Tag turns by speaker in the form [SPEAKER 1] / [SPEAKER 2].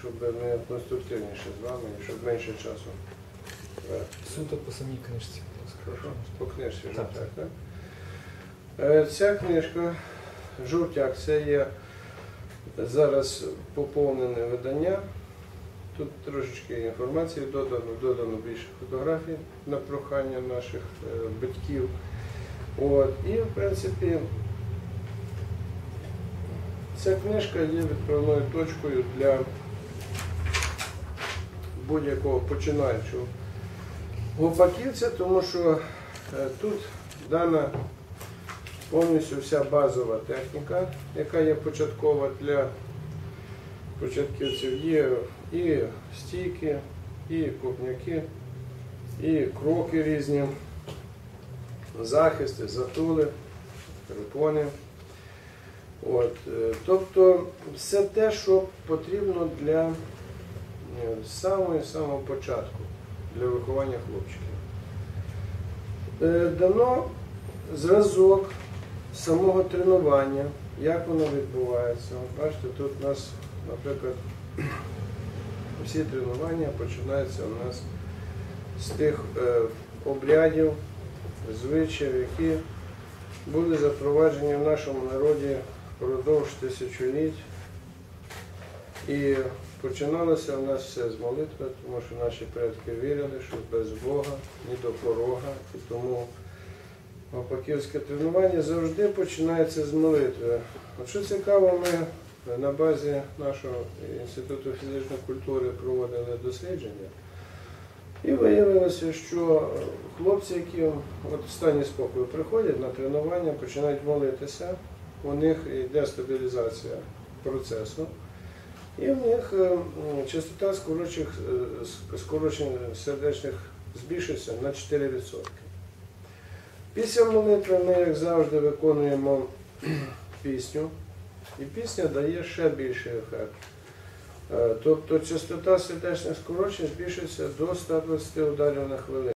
[SPEAKER 1] щоб ми конструктивніше з вами, і щоб менше часу.
[SPEAKER 2] Суто по самій книжці.
[SPEAKER 1] Хорошо? По книжці
[SPEAKER 2] Так.
[SPEAKER 1] так, так? Е, Ця книжка Жовтяк, це є зараз поповнене видання. Тут трошечки інформації додано, додано більше фотографій на прохання наших е, батьків. От. І, в принципі, ця книжка є відправною точкою для будь-якого починаючого гопаківця, тому що е, тут дана повністю вся базова техніка, яка є початкова для початківців. Є і стійки, і копняки, і кроки різні, захисти, затули, припони. От, е, тобто все те, що потрібно для е, самого самого початку для виховання хлопчиків. Е, Дано зразок самого тренування, як воно відбувається. Бачите, тут у нас, наприклад, всі тренування починаються у нас з тих е, обрядів, звичаїв, які були запроваджені в нашому народі впродовж тисячоліть. І починалося у нас все з молитви, тому що наші предки вірили, що без Бога ні до порога. І тому Гопаківське тренування завжди починається з молитви. От що цікаво, ми на базі нашого інституту фізичної культури проводили дослідження. І виявилося, що хлопці, які от в стані спокою приходять на тренування, починають молитися, у них йде стабілізація процесу, і в них е, частота скорочених, е, скорочень сердечних збільшується на 4%. Після молитви ми, як завжди, виконуємо пісню, і пісня дає ще більший ефект. Е, Тобто частота сердечних скорочень збільшується до 120 ударів на хвилину.